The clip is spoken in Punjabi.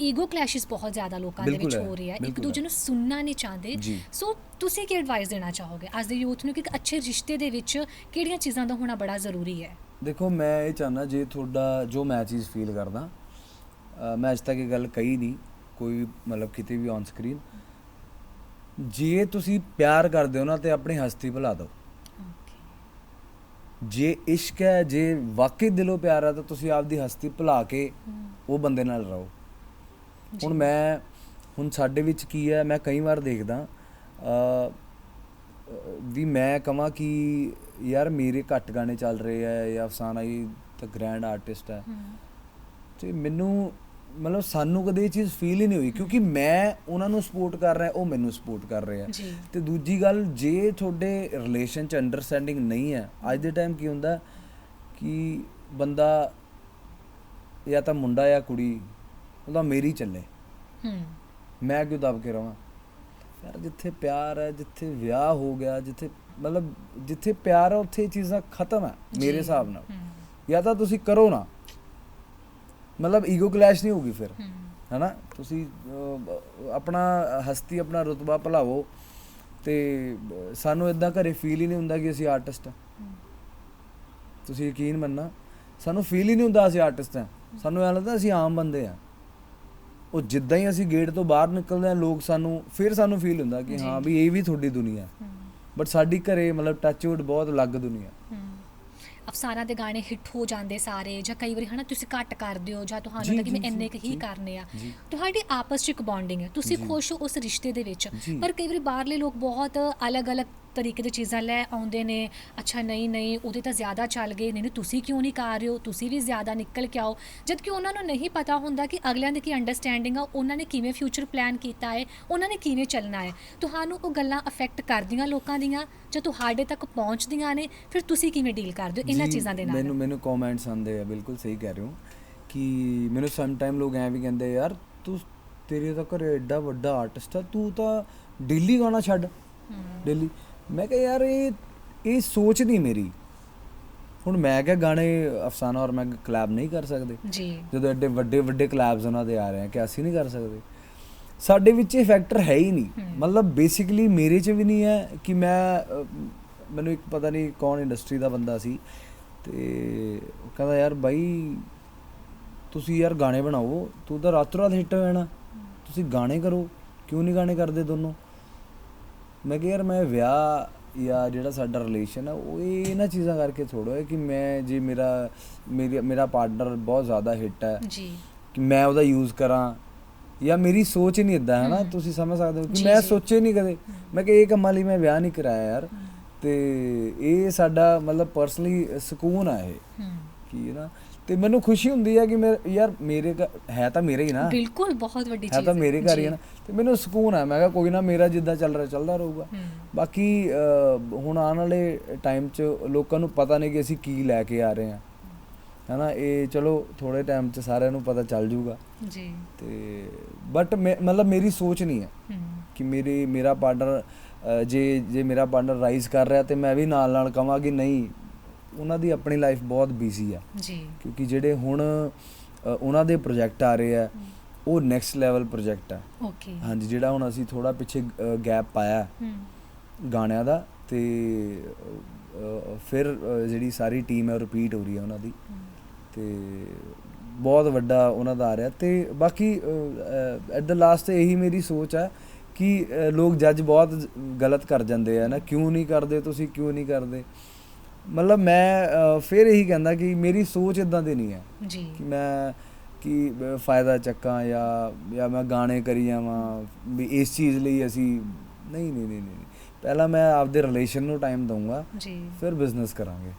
ਈਗੋ ਕਲੈਸ਼ਸ ਬਹੁਤ ਜ਼ਿਆਦਾ ਲੋਕਾਂ ਦੇ ਵਿੱਚ ਹੈ, ਰਹੀ ਹੈ ਇੱਕ ਦੂਜੇ। ਨੂੰ ਸੁਣਨਾ ਨਹੀਂ ਚਾਹੁੰਦੇ। ਸੋ ਤੁਸੀਂ ਕੀ ਐਡਵਾਈਸ ਦੇਣਾ ਚਾਹੋਗੇ ਅੱਜ ਦੇ ਯੂਥ ਨੂੰ ਕਿ ਇੱਕ ਅੱਛੇ ਰਿਸ਼ਤੇ ਦੇ ਵਿੱਚ ਕਿਹੜੀਆਂ ਚੀਜ਼ਾਂ ਦਾ ਹੋਣਾ ਬੜਾ ਜ਼ਰੂਰੀ ਹੈ ਦੇਖੋ ਮੈਂ ਇਹ ਚਾਹਨਾ ਜੇ ਤੁਹਾਡਾ ਜੋ ਮੈਂ ਚੀਜ਼ ਫੀਲ ਕਰਦਾ ਮੈਂ ਅੱਜ ਤੱਕ ਇਹ ਗੱਲ ਕਹੀ ਨਹੀਂ ਕੋਈ ਮਤਲਬ ਕਿਤੇ ਵੀ ਔਨ ਸਕਰੀਨ ਜੇ ਤੁਸੀਂ ਪਿਆਰ ਕਰਦੇ ਹੋ ਨਾ ਤੇ ਆਪਣੀ ਹਸਤੀ ਭੁਲਾ ਦਿਓ ਜੇ ਇਸ਼ਕ ਹੈ ਜੇ ਵਾਕਈ ਦਿਲੋਂ ਪਿਆਰ ਹੈ ਤਾਂ ਤੁਸੀਂ ਆਪਦੀ ਹਸਤੀ ਭੁਲਾ ਕੇ ਉਹ ਬੰਦੇ ਨਾਲ ਰਹੋ ਹੁਣ ਮੈਂ ਹੁਣ ਸਾਡੇ ਵਿੱਚ ਕੀ ਹੈ ਮੈਂ ਕਈ ਵਾਰ ਦੇਖਦਾ ਅ ਵੀ ਮੈਂ ਕਹਾਂ ਕਿ ਯਾਰ ਮੇਰੇ ਘੱਟ ਗਾਣੇ ਚੱਲ ਰਹੇ ਆ ਜਾਂ ਅਫਸਾਨਾ ਹੀ ਤਾਂ ਗ੍ਰੈਂਡ ਆਰਟਿਸਟ ਹੈ। ਤੇ ਮੈਨੂੰ ਮਤਲਬ ਸਾਨੂੰ ਕਦੇ ਇਹ ਚੀਜ਼ ਫੀਲ ਹੀ ਨਹੀਂ ਹੋਈ ਕਿਉਂਕਿ ਮੈਂ ਉਹਨਾਂ ਨੂੰ ਸਪੋਰਟ ਕਰ ਰਿਹਾ ਉਹ ਮੈਨੂੰ ਸਪੋਰਟ ਕਰ ਰਹੇ ਤੇ ਦੂਜੀ ਗੱਲ ਜੇ ਤੁਹਾਡੇ ਰਿਲੇਸ਼ਨ ਚ ਅੰਡਰਸਟੈਂਡਿੰਗ ਨਹੀਂ ਹੈ ਅੱਜ ਦੇ ਟਾਈਮ ਕੀ ਹੁੰਦਾ ਕਿ ਬੰਦਾ ਜਾਂ ਤਾਂ ਮੁੰਡਾ ਜਾਂ ਕੁੜੀ ਉਹਦਾ ਮੇਰੀ ਚੱਲੇ। ਹੂੰ। ਮੈਂ ਕਿਉਂ ਦਬ ਕੇ ਰਵਾਂ। ਯਾਰ ਜਿੱਥੇ ਪਿਆਰ ਹੈ ਜਿੱਥੇ ਵਿਆਹ ਹੋ ਗਿਆ ਜਿੱਥੇ ਮਤਲਬ ਜਿੱਥੇ ਪਿਆਰ ਹੈ ਉੱਥੇ ਇਹ ਚੀਜ਼ਾਂ ਖਤਮ ਹੈ ਮੇਰੇ। ਹਿਸਾਬ ਨਾਲ। ਜਾਂ ਤਾਂ ਤੁਸੀਂ ਕਰੋ ਨਾ। ਮਤਲਬ ਈਗੋ ਕਲੈਸ਼ ਨਹੀਂ ਹੋਊਗੀ ਫਿਰ ਹੈਨਾ? ਤੁਸੀਂ ਆਪਣਾ ਹਸਤੀ ਆਪਣਾ ਰੁਤਬਾ ਭੁਲਾਵੋ ਤੇ ਸਾਨੂੰ ਇਦਾਂ ਘਰੇ ਫੀਲ ਹੀ ਨਹੀਂ ਹੁੰਦਾ ਕਿ ਅਸੀਂ ਆਰਟਿਸਟ ਹਾਂ। ਤੁਸੀਂ ਯਕੀਨ ਮੰਨਣਾ ਸਾਨੂੰ ਫੀਲ ਹੀ ਨਹੀਂ ਹੁੰਦਾ ਅਸੀਂ ਆਰਟਿਸਟ ਹਾਂ। ਸਾਨੂੰ ਐਂ ਲੱਗਦਾ ਅਸੀਂ ਆਮ ਬੰਦੇ ਹਾਂ। ਉਹ ਜਿੱਦਾਂ ਹੀ ਅਸੀਂ ਗੇਟ ਤੋਂ ਬਾਹਰ ਨਿਕਲਦੇ ਹਾਂ ਲੋਕ ਸਾਨੂੰ ਫਿਰ ਸਾਨੂੰ ਫੀਲ ਹੁੰਦਾ ਕਿ। ਹਾਂ ਵੀ ਇਹ ਵੀ ਤੁਹਾਡੀ ਦੁਨੀਆ ਬਟ ਸਾਡੀ ਘਰੇ ਮਤਲਬ ਟੱਚਵੁੱਡ ਬਹੁਤ ਅਲੱਗ ਦੁਨੀਆ ਹਮ, ਅਫਸਾਨਾ ਦੇ ਗਾਣੇ ਹਿੱਟ ਹੋ ਜਾਂਦੇ ਸਾਰੇ ਜਾਂ ਕਈ ਵਾਰੀ ਹਨਾ ਤੁਸੀਂ ਘੱਟ ਕਰਦੇ ਹੋ ਜਾਂ ਤੁਹਾਨੂੰ ਹੁੰਦਾ ਕਿ ਮੈਂ ਇੰਨੇ ਕੁ ਹੀ। ਕਰਨੇ ਆ। ਤੁਹਾਡੀ ਆਪਸ 'ਚ ਇੱਕ ਬੌਂਡਿੰਗ ਹੈ। ਤੁਸੀਂ। ਖੁਸ਼ ਹੋ ਉਸ ਰਿਸ਼ਤੇ ਦੇ ਵਿੱਚ। ਪਰ ਕਈ ਵਾਰੀ ਬਾਹਰਲੇ ਲੋਕ ਬਹੁਤ ਅਲੱਗ-ਅਲੱਗ ਤਰੀਕੇ ਦੀ ਚੀਜ਼ਾਂ ਲੈ ਆਉਂਦੇ ਨੇ। ਅੱਛਾ ਨਹੀਂ ਨਹੀਂ ਉਹਦੇ ਤਾਂ ਜ਼ਿਆਦਾ ਚੱਲ ਗਏ। ਨਹੀਂ ਨਹੀਂ ਤੁਸੀਂ ਕਿਉਂ ਨਹੀਂ ਕਰ ਰਹੇ ਹੋ? ਤੁਸੀਂ ਵੀ ਜ਼ਿਆਦਾ ਨਿਕਲ ਕੇ ਆਓ। ਜਦ ਕਿ ਉਹਨਾਂ ਨੂੰ ਨਹੀਂ ਪਤਾ ਹੁੰਦਾ ਕਿ ਅਗਲਿਆਂ ਦੀ ਕੀ ਅੰਡਰਸਟੈਂਡਿੰਗ ਆ ਉਹਨਾਂ ਨੇ ਕਿਵੇਂ ਫਿਊਚਰ ਪਲਾਨ ਕੀਤਾ ਹੈ ਉਹਨਾਂ ਨੇ ਕਿਵੇਂ ਚੱਲਣਾ ਹੈ। ਤੁਹਾਨੂੰ ਉਹ ਗੱਲਾਂ ਅਫੈਕਟ ਕਰਦੀਆਂ ਲੋਕਾਂ ਦੀਆਂ ਜਾਂ ਤੁਹਾਡੇ ਤੱਕ ਪਹੁੰਚਦੀਆਂ ਨੇ ਫਿਰ ਤੁਸੀਂ ਕਿਵੇਂ ਡੀਲ ਕਰਦੇ ਹੋ? ਇਹਨਾਂ ਚੀਜ਼ਾਂ ਦੇ ਨਾਲ ਮੈਨੂੰ ਮੈਨੂੰ ਕਮੈਂਟਸ ਆਉਂਦੇ ਆ ਬਿਲਕੁਲ ਸਹੀ ਕਹਿ ਰਹੇ ਹੋ ਕਿ ਮੈਨੂੰ ਸਮ ਟਾਈਮ ਲੋਕ ਐਂ ਵੀ ਕਹਿੰਦੇ ਯਾਰ ਤੂੰ ਤੇਰੇ ਤਾਂ ਘਰੇ ਐਡਾ ਵੱਡਾ ਆਰਟਿਸਟ ਆ ਤੂੰ ਤਾਂ ਡੇਲੀ ਗਾਣਾ ਛੱਡ ਡੇਲੀ ਮੈਂ ਕਿਹਾ ਯਾਰ ਇਹ ਇਹ ਸੋਚ ਨਹੀਂ ਮੇਰੀ। ਹੁਣ ਮੈਂ ਕਿਹਾ ਗਾਣੇ ਅਫਸਾਨਾ ਔਰ ਮੈਂ ਕਲੈਬ ਨਹੀਂ ਕਰ ਸਕਦੇ। ਜੀ। ਜਦੋਂ ਐਡੇ ਵੱਡੇ ਵੱਡੇ ਕਲੈਬਸ ਉਹਨਾਂ ਦੇ ਆ ਰਹੇ ਆ ਕਿ ਅਸੀਂ ਨਹੀਂ ਕਰ ਸਕਦੇ। ਸਾਡੇ ਵਿੱਚ ਇਹ ਫੈਕਟਰ ਹੈ ਹੀ ਨਹੀਂ। ਮਤਲਬ ਬੇਸਿਕਲੀ ਮੇਰੇ 'ਚ ਵੀ ਨਹੀਂ ਹੈ ਕਿ ਮੈਂ ਮੈਨੂੰ ਇੱਕ ਪਤਾ ਨਹੀਂ ਕੌਣ ਇੰਡਸਟਰੀ ਦਾ ਬੰਦਾ ਸੀ ਤੇ ਉਹ ਕਹਿੰਦਾ ਯਾਰ ਬਾਈ ਤੁਸੀਂ ਯਾਰ ਗਾਣੇ ਬਣਾਓ ਤੂੰ ਤਾਂ ਰਾਤੋਂ ਰਾਤ ਹਿੱਟ ਹੋ ਜਾਣਾ ਤੁਸੀਂ ਗਾਣੇ ਕਰੋ ਕਿਉਂ ਨਹੀਂ ਗਾਣੇ ਕਰਦੇ ਦੋਨੋਂ? ਮੈਂ ਕਿਹਾ ਯਾਰ ਮੈਂ ਵਿਆਹ ਜਾਂ ਜਿਹੜਾ ਸਾਡਾ ਰਿਲੇਸ਼ਨ ਹੈ ਉਹ ਇਹ ਇਹਨਾਂ ਚੀਜ਼ਾਂ ਕਰਕੇ ਹੈ ਕਿ ਮੈਂ ਜੇ ਮੇਰਾ ਮੇਰੀ ਮੇਰਾ ਪਾਰਟਨਰ ਬਹੁਤ ਜ਼ਿਆਦਾ ਹਿੱਟ ਹੈ ਜੀ। ਕਿ ਮੈਂ ਉਹਦਾ ਯੂਜ਼ ਕਰਾਂ ਜਾਂ ਮੇਰੀ ਸੋਚ ਹੀ ਨਹੀਂ ਇਦਾਂ ਹੈ। ਨਾ। ਤੁਸੀਂ ਸਮਝ ਸਕਦੇ ਹੋ ਕਿ ਮੈਂ। ਸੋਚੇ ਨਹੀਂ ਕਦੇ। ਮੈਂ ਕਿ ਇਹ ਕੰਮਾਂ ਲਈ ਮੈਂ ਵਿਆਹ ਨਹੀਂ ਕਰਾਇਆ ਯਾਰ। ਤੇ ਇਹ ਸਾਡਾ ਮਤਲਬ ਪਰਸਨਲੀ ਸਕੂਨ ਆ ਇਹ ਕੀ ਹੈ ਨਾ ਤੇ ਮੈਨੂੰ ਖੁਸ਼ੀ ਹੁੰਦੀ ਹੈ ਕਿ ਮੈਂ ਯਾਰ ਮੇਰੇ ਹੈ ਤਾਂ ਮੇਰੇ ਹੀ ਨਾ। ਬਿਲਕੁਲ ਬਹੁਤ ਵੱਡੀ ਚੀਜ਼ ਹੈ। ਤਾਂ ਮੇਰੇ ਘਰ ਹੀ ਨਾ ਤੇ ਮੈਨੂੰ ਸਕੂਨ ਹੈ ਮੈਂ ਕਿਹਾ ਕੋਈ ਨਾ ਮੇਰਾ ਜਿੱਦਾਂ ਚੱਲ ਰਿਹਾ ਚੱਲਦਾ ਰਹੂਗਾ। ਬਾਕੀ ਹੁਣ ਆਉਣ ਵਾਲੇ ਟਾਈਮ 'ਚ ਲੋਕਾਂ ਨੂੰ ਪਤਾ ਨਹੀਂ ਕਿ ਅਸੀਂ ਕੀ ਲੈ ਕੇ ਆ ਰਹੇ ਹਾਂ। ਹੈਨਾ ਇਹ ਚਲੋ ਥੋੜੇ ਟਾਈਮ 'ਚ ਸਾਰਿਆਂ ਨੂੰ ਪਤਾ ਚੱਲ ਜਾਊਗਾ ਜੀ। ਤੇ ਬਟ ਮਤਲਬ ਮੇਰੀ ਸੋਚ ਨਹੀਂ ਹੈ ਕਿ ਮੇਰੇ ਮੇਰਾ ਪਾਰਟਨਰ ਜੇ ਜੇ ਮੇਰਾ ਪਾਰਟਨਰ ਰਾਈਜ਼ ਕਰ ਰਿਹਾ ਤੇ ਮੈਂ ਵੀ ਨਾਲ ਨਾਲ ਕਹਾਂ ਕਿ ਨਹੀਂ ਉਹਨਾਂ ਦੀ ਆਪਣੀ ਲਾਈਫ ਬਹੁਤ ਬਿਜ਼ੀ ਆ। ਜੀ। ਕਿਉਂਕਿ ਜਿਹੜੇ ਹੁਣ ਉਹਨਾਂ ਦੇ ਪ੍ਰੋਜੈਕਟ ਆ ਰਹੇ ਆ ਉਹ ਨੈਕਸਟ ਲੈਵਲ ਪ੍ਰੋਜੈਕਟ ਆ। ਓਕੇ ਹਾਂਜੀ ਜਿਹੜਾ ਹੁਣ ਅਸੀਂ ਥੋੜਾ ਪਿੱਛੇ ਗੈਪ ਪਾਇਆ ਗਾਣਿਆਂ ਦਾ ਤੇ ਫਿਰ ਜਿਹੜੀ ਸਾਰੀ ਟੀਮ ਹੈ ਉਹ ਰਿਪੀਟ ਹੋ ਰਹੀ ਹੈ ਉਹਨਾਂ ਦੀ। ਤੇ ਬਹੁਤ ਵੱਡਾ ਉਹਨਾਂ ਦਾ ਆ ਰਿਹਾ ਤੇ ਬਾਕੀ ਐਟ ਦ ਲਾਸਟ ਇਹੀ ਮੇਰੀ ਸੋਚ ਹੈ ਕਿ ਲੋਕ ਜੱਜ ਬਹੁਤ ਗਲਤ ਕਰ ਜਾਂਦੇ ਆ ਨਾ ਕਿਉਂ ਨਹੀਂ ਕਰਦੇ ਤੁਸੀਂ ਕਿਉਂ ਨਹੀਂ ਕਰਦੇ? ਮਤਲਬ ਮੈਂ ਫਿਰ ਇਹੀ ਕਹਿੰਦਾ ਕਿ ਮੇਰੀ ਸੋਚ ਇਦਾਂ ਦੀ ਨਹੀਂ ਹੈ ਜੀ। ਕਿ ਮੈਂ ਕਿ ਫਾਇਦਾ ਚੱਕਾਂ ਜਾਂ ਜਾਂ ਮੈਂ ਗਾਣੇ ਕਰੀ ਜਾਵਾਂ ਵੀ ਇਸ ਚੀਜ਼ ਲਈ ਅਸੀਂ ਨਹੀਂ ਨਹੀਂ ਨਹੀਂ ਨਹੀਂ ਪਹਿਲਾਂ ਮੈਂ ਆਪਦੇ ਰਿਲੇਸ਼ਨ ਨੂੰ ਟਾਈਮ ਦਊਂਗਾ ਜੀ। ਫਿਰ ਬਿਜ਼ਨਸ ਕਰਾਂਗੇ।